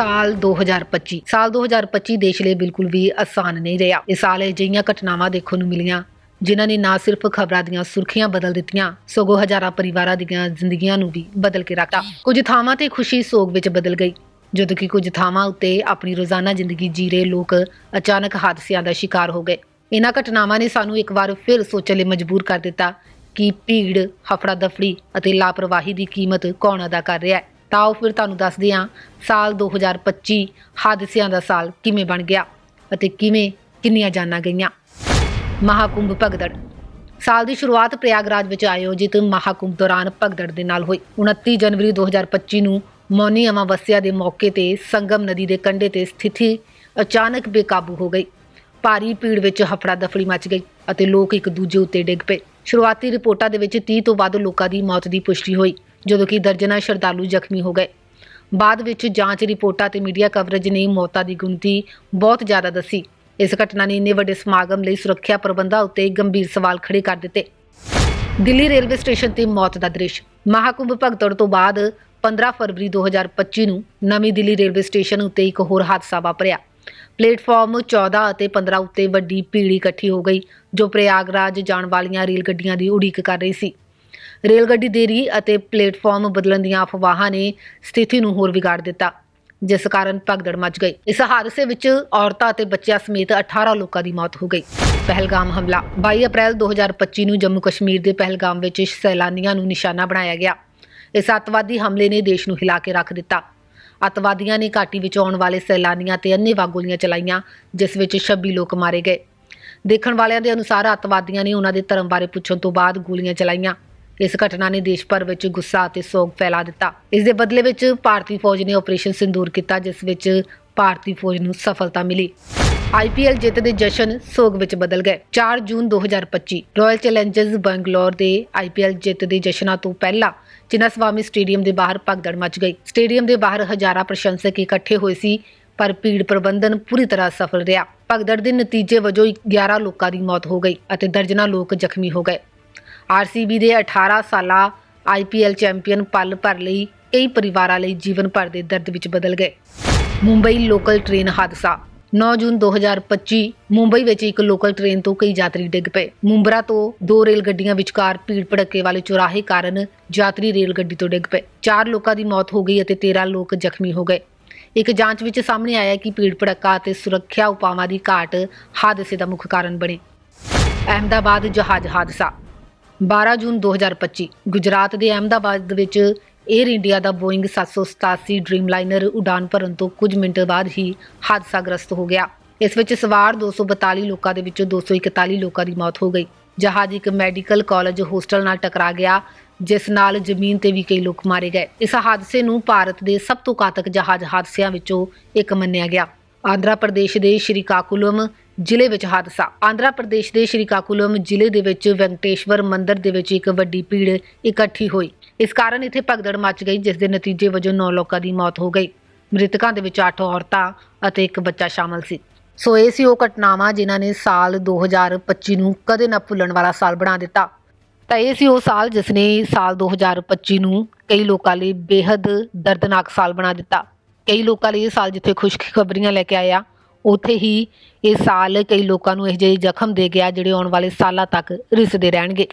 ਸਾਲ 2025 ਸਾਲ 2025 ਦੇਸ਼ ਲਈ ਬਿਲਕੁਲ ਵੀ ਆਸਾਨ ਨਹੀਂ ਰਿਹਾ। ਇਸ ਸਾਲ ਅਜਿਹੀਆਂ ਘਟਨਾਵਾਂ ਦੇਖਣ ਨੂੰ ਮਿਲੀਆਂ, ਜਿਨ੍ਹਾਂ ਨੇ ਨਾ ਸਿਰਫ ਖਬਰਾਂ ਦੀਆਂ ਸੁਰਖੀਆਂ ਬਦਲ ਦਿੱਤੀਆਂ, ਸਗੋਂ ਹਜ਼ਾਰਾਂ ਪਰਿਵਾਰਾਂ ਦੀਆਂ ਜ਼ਿੰਦਗੀਆਂ ਨੂੰ ਵੀ ਬਦਲ ਕੇ ਰੱਖਤਾ। ਕੁਝ ਥਾਵਾਂ ਤੇ ਖੁਸ਼ੀ ਸੋਗ ਵਿੱਚ ਬਦਲ ਗਈ, ਜਦੋਂ ਕਿ ਕੁਝ ਥਾਵਾਂ ਉੱਤੇ ਆਪਣੀ ਰੋਜ਼ਾਨਾ ਜ਼ਿੰਦਗੀ ਜੀ ਰਹੇ ਲੋਕ ਅਚਾਨਕ ਹਾਦਸਿਆਂ ਦਾ ਸ਼ਿਕਾਰ ਹੋ ਗਏ। ਇਹਨਾਂ ਘਟਨਾਵਾਂ ਨੇ ਸਾਨੂੰ ਇੱਕ ਵਾਰ ਫਿਰ ਸੋਚਣ ਲਈ ਮਜਬੂਰ ਕਰ ਦਿੱਤਾ ਕਿ ਭੀੜ ਹਫੜਾ ਦਫੜੀ ਅਤੇ ਲਾਪਰਵਾਹੀ ਦੀ ਕੀਮਤ ਕੌਣ ਅਦਾ ਕਰ ਰਿਹਾ ਹੈ। ਤਾਂ ਉਹ ਫਿਰ ਤੁਹਾਨੂੰ ਦੱਸਦੇ ਹਾਂ, ਸਾਲ 2025 ਹਾਦਸਿਆਂ ਦਾ ਸਾਲ ਕਿਵੇਂ ਬਣ ਗਿਆ ਅਤੇ ਕਿਵੇਂ ਕਿੰਨੀਆਂ ਜਾਨਾਂ ਗਈਆਂ। ਮਹਾਕੁੰਭ ਭਗਦੜ। ਸਾਲ ਦੀ ਸ਼ੁਰੂਆਤ ਪ੍ਰਯਾਗਰਾਜ ਵਿੱਚ ਆਯੋਜਿਤ ਮਹਾਕੁੰਭ ਦੌਰਾਨ ਭਗਦੜ ਦੇ ਨਾਲ ਹੋਈ। 29 ਜਨਵਰੀ 2025 ਨੂੰ ਮੌਨੀ ਅਮਾਵਸਿਆ ਦੇ ਮੌਕੇ ਤੇ ਸੰਗਮ ਨਦੀ ਦੇ ਕੰਢੇ ਤੇ ਸਥਿਤੀ ਅਚਾਨਕ ਬੇਕਾਬੂ ਹੋ ਗਈ। ਭਾਰੀ ਭੀੜ ਵਿੱਚ ਹਫੜਾ ਦਫੜੀ ਮਚ ਗਈ ਅਤੇ ਲੋਕ ਇੱਕ ਦੂਜੇ ਉੱਤੇ ਡਿੱਗ ਪਏ। ਸ਼ੁਰੂਆਤੀ ਰਿਪੋਰਟਾਂ ਦੇ ਵਿੱਚ 30 ਤੋਂ ਵੱਧ ਲੋਕਾਂ ਦੀ ਮੌਤ ਦੀ ਪੁਸ਼ਟੀ ਹੋਈ। ਜਦੋਂ ਕਿ ਦਰਜਨਾਂ ਸ਼ਰਧਾਲੂ ਜ਼ਖਮੀ ਹੋ ਗਏ। ਬਾਅਦ ਵਿੱਚ ਜਾਂਚ ਰਿਪੋਰਟਾਂ ਤੇ ਮੀਡੀਆ ਕਵਰੇਜ ਨੇ ਮੌਤਾਂ ਦੀ ਗਿਣਤੀ ਬਹੁਤ ਜ਼ਿਆਦਾ ਦੱਸੀ। ਇਸ ਘਟਨਾ ਨੇ ਇੰਨੇ ਵੱਡੇ ਸਮਾਗਮ ਲਈ ਸੁਰੱਖਿਆ ਪ੍ਰਬੰਧਾਂ ਉੱਤੇ ਗੰਭੀਰ ਸਵਾਲ ਖੜੇ ਕਰ ਦਿੱਤੇ। ਦਿੱਲੀ ਰੇਲਵੇ ਸਟੇਸ਼ਨ ਤੇ ਮੌਤ ਦਾ ਦ੍ਰਿਸ਼। ਮਹਾਕੁੰਭ ਭਗਤੜ ਤੋਂ ਬਾਅਦ 15 ਫਰਵਰੀ 2025 ਨੂੰ ਨਵੀਂ ਦਿੱਲੀ ਰੇਲਵੇ ਸਟੇਸ਼ਨ ਉੱਤੇ ਇੱਕ ਹੋਰ ਹਾਦਸਾ ਵਾਪਰਿਆ। ਪਲੇਟਫਾਰਮ 14 ਅਤੇ 15 ਉੱਤੇ ਵੱਡੀ ਭੀੜ ਇਕੱਠੀ ਹੋ ਗਈ, ਜੋ ਪ੍ਰਯਾਗਰਾਜ ਜਾਣ ਵਾਲੀਆਂ ਰੇਲ ਗੱਡੀਆਂ ਦੀ ਉਡੀਕ ਕਰ ਰਹੀ ਸੀ। ਰੇਲ ਗੱਡੀ ਦੇਰੀ ਅਤੇ ਪਲੇਟਫਾਰਮ ਬਦਲਣ ਦੀਆਂ ਅਫਵਾਹਾਂ ਨੇ ਸਥਿਤੀ ਨੂੰ ਹੋਰ ਵਿਗਾੜ ਦਿੱਤਾ, ਜਿਸ ਕਾਰਨ ਭਗਦੜ ਮਚ ਗਈ। ਇਸ ਹਾਦਸੇ ਵਿੱਚ ਔਰਤਾਂ ਅਤੇ ਬੱਚਿਆਂ ਸਮੇਤ 18 ਲੋਕਾਂ ਦੀ ਮੌਤ ਹੋ ਗਈ। ਪਹਿਲਗਾਮ ਹਮਲਾ 22 ਅਪ੍ਰੈਲ 2025 ਨੂੰ ਜੰਮੂ ਕਸ਼ਮੀਰ ਦੇ ਪਹਿਲਗਾਮ ਵਿੱਚ ਸੈਲਾਨੀਆਂ ਨੂੰ ਨਿਸ਼ਾਨਾ ਬਣਾਇਆ ਗਿਆ। ਇਸ ਅੱਤਵਾਦੀ ਹਮਲੇ ਨੇ ਦੇਸ਼ ਨੂੰ ਹਿਲਾ ਕੇ ਰੱਖ ਦਿੱਤਾ। ਅੱਤਵਾਦੀਆਂ ਨੇ ਘਾਟੀ ਵਿੱਚ ਆਉਣ ਵਾਲੇ ਸੈਲਾਨੀਆਂ ਤੇ ਅੰਨ੍ਹੇਵਾਹ ਗੋਲੀਆਂ ਚਲਾਈਆਂ, ਜਿਸ ਵਿੱਚ 26 ਲੋਕ ਮਾਰੇ ਗਏ। ਦੇਖਣ ਵਾਲਿਆਂ ਦੇ ਅਨੁਸਾਰ ਅੱਤਵਾਦੀਆਂ ਨੇ ਉਹਨਾਂ ਦੇ ਧਰਮ ਬਾਰੇ ਪੁੱਛਣ ਤੋਂ ਬਾਅਦ ਗੋਲੀਆਂ ਚਲਾਈਆਂ। ਇਸ ਘਟਨਾ ਨੇ ਦੇਸ਼ ਭਰ ਵਿੱਚ ਗੁੱਸਾ ਅਤੇ ਸੋਗ ਫੈਲਾ ਦਿੱਤਾ। ਇਸ ਦੇ ਬਦਲੇ ਵਿੱਚ ਭਾਰਤੀ ਫੌਜ ਨੇ ਆਪਰੇਸ਼ਨ ਸਿੰਦੂਰ ਕੀਤਾ, ਜਿਸ ਵਿੱਚ ਭਾਰਤੀ ਫੌਜ ਨੂੰ ਸਫਲਤਾ ਮਿਲੀ। ਆਈਪੀਐਲ ਜਿੱਤ ਦੇ ਜਸ਼ਨ ਸੋਗ ਵਿੱਚ ਬਦਲ ਗਏ। 4 ਜੂਨ 2025 ਰਾਇਲ ਚੈਲੰਜਰਸ ਬੰਗਲੌਰ ਦੇ ਆਈਪੀਐਲ ਜਿੱਤ ਦੇ ਜਸ਼ਨਾਂ ਤੋਂ ਪਹਿਲਾਂ ਚਿਨਾਸਵਾਮੀ ਸਟੇਡੀਅਮ ਦੇ ਬਾਹਰ ਭਗਦੜ ਮਚ ਗਈ। ਸਟੇਡੀਅਮ ਦੇ ਬਾਹਰ ਹਜ਼ਾਰਾਂ ਪ੍ਰਸ਼ੰਸਕ ਇਕੱਠੇ ਹੋਏ ਸੀ, ਪਰ ਭੀੜ ਪ੍ਰਬੰਧਨ ਪੂਰੀ ਤਰ੍ਹਾਂ ਸਫਲ ਰਿਹਾ। ਭਗਦੜ ਦੇ ਨਤੀਜੇ ਵਜੋਂ 11 ਲੋਕਾਂ ਦੀ ਮੌਤ ਹੋ ਗਈ ਅਤੇ ਦਰਜਨਾਂ ਲੋਕ ਜ਼ਖਮੀ ਹੋ ਗਏ। ਆਰਸੀਬੀ ਦੇ 18 ਸਾਲਾ ਆਈਪੀਐਲ ਚੈਂਪੀਅਨ ਪਲ ਭਰ ਲਈ ਕਈ ਪਰਿਵਾਰਾਂ ਲਈ ਜੀਵਨ ਭਰ ਦੇ ਦਰਦ ਵਿੱਚ ਬਦਲ ਗਏ। ਮੁੰਬਈ ਲੋਕਲ ਟ੍ਰੇਨ ਹਾਦਸਾ। 9 ਜੂਨ 2025 ਮੁੰਬਈ ਵਿੱਚ ਇੱਕ ਲੋਕਲ ਟ੍ਰੇਨ ਤੋਂ ਕਈ ਯਾਤਰੀ ਡਿੱਗ ਪਏ। ਮੁੰਬਰਾ ਤੋਂ ਦੋ ਰੇਲ ਗੱਡੀਆਂ ਵਿਚਕਾਰ ਭੀੜ ਭੜੱਕੇ ਵਾਲੇ ਚੌਰਾਹੇ ਕਾਰਨ ਯਾਤਰੀ ਰੇਲ ਗੱਡੀ ਤੋਂ ਡਿੱਗ ਪਏ। ਚਾਰ ਲੋਕਾਂ ਦੀ ਮੌਤ ਹੋ ਗਈ ਅਤੇ 13 ਲੋਕ ਜ਼ਖਮੀ ਹੋ ਗਏ। ਇੱਕ ਜਾਂਚ ਵਿੱਚ ਸਾਹਮਣੇ ਆਇਆ ਕਿ ਭੀੜ ਭੜੱਕਾ ਅਤੇ ਸੁਰੱਖਿਆ ਉਪਾਵਾਂ ਦੀ ਘਾਟ ਹਾਦਸੇ ਦਾ ਮੁੱਖ ਕਾਰਨ ਬਣੇ। ਅਹਿਮਦਾਬਾਦ ਜਹਾਜ਼ ਹਾਦਸਾ। 12 ਜੂਨ 2025 ਗੁਜਰਾਤ ਦੇ ਅਹਿਮਦਾਬਾਦ ਵਿੱਚ 에ਅਰ ਇੰਡੀਆ ਦਾ ਬੋਇੰਗ 787 ਡ੍ਰੀਮਲਾਈਨਰ ਉਡਾਨ ਭਰਨ ਤੋਂ ਕੁਝ ਮਿੰਟ ਬਾਅਦ ਹੀ ਹਾਦਸਾਗ੍ਰਸਤ ਹੋ ਗਿਆ। ਇਸ ਵਿੱਚ ਸਵਾਰ 242 ਲੋਕਾਂ ਦੇ ਵਿੱਚੋਂ 241 ਲੋਕਾਂ ਦੀ ਮੌਤ ਹੋ ਗਈ। ਜਹਾਜ਼ ਇੱਕ ਮੈਡੀਕਲ ਕਾਲਜ ਹੋਸਟਲ ਨਾਲ ਟਕਰਾ ਗਿਆ, ਜਿਸ ਨਾਲ ਜ਼ਮੀਨ ਤੇ ਵੀ ਕਈ ਲੋਕ ਮਾਰੇ ਗਏ। ਇਸ ਹਾਦਸੇ ਨੂੰ ਭਾਰਤ ਦੇ ਸਭ ਤੋਂ ਘਾਤਕ ਜਹਾਜ਼ ਹਾਦਸਿਆਂ ਵਿੱਚੋਂ ਇੱਕ ਮੰਨਿਆ ਗਿਆ। ਆਂਧਰਾ ਪ੍ਰਦੇਸ਼ ਦੇ ਸ਼੍ਰੀਕਾਕੁਲਮ ਜ਼ਿਲ੍ਹੇ ਵਿੱਚ ਹਾਦਸਾ। ਆਂਧਰਾ ਪ੍ਰਦੇਸ਼ ਦੇ ਸ਼੍ਰੀਕਾਕੁਲਮ ਜ਼ਿਲ੍ਹੇ ਦੇ ਵਿੱਚ ਵੈਂਕਟੇਸ਼ਵਰ ਮੰਦਿਰ ਦੇ ਵਿੱਚ ਇੱਕ ਵੱਡੀ ਭੀੜ ਇਕੱਠੀ ਹੋਈ। ਇਸ ਕਾਰਨ ਇੱਥੇ ਭਗਦੜ ਮਚ ਗਈ, ਜਿਸ ਦੇ ਨਤੀਜੇ ਵਜੋਂ 9 ਲੋਕਾਂ ਦੀ ਮੌਤ ਹੋ ਗਈ। ਮ੍ਰਿਤਕਾਂ ਦੇ ਵਿੱਚ 8 ਔਰਤਾਂ ਅਤੇ ਇੱਕ ਬੱਚਾ ਸ਼ਾਮਲ ਸੀ। ਸੋ ਇਹ ਸੀ ਉਹ ਘਟਨਾਵਾਂ ਜਿਨ੍ਹਾਂ ਨੇ ਸਾਲ 2025 ਨੂੰ ਕਦੇ ਨਾ ਭੁੱਲਣ ਵਾਲਾ ਸਾਲ ਬਣਾ ਦਿੱਤਾ। ਤਾਂ ਇਹ ਸੀ ਉਹ ਸਾਲ ਜਿਸ ਨੇ ਸਾਲ 2025 ਨੂੰ ਕਈ ਲੋਕਾਂ ਲਈ ਬੇहद ਦਰਦਨਾਕ ਸਾਲ ਬਣਾ ਦਿੱਤਾ। ਕਈ ਲੋਕਾਂ ਲਈ ਇਹ ਸਾਲ ਜਿੱਥੇ ਖੁਸ਼ਖਬਰੀਆਂ ਲੈ ਕੇ ਆਇਆ ਉੱਥੇ ਹੀ ਇਹ ਸਾਲ ਕਈ ਲੋਕਾਂ ਨੂੰ ਇਹੋ ਜਿਹੇ ਜ਼ਖਮ ਦੇ ਗਿਆ ਜਿਹੜੇ ਆਉਣ ਵਾਲੇ ਸਾਲਾਂ ਤੱਕ ਰਿਸਦੇ ਰਹਿਣਗੇ।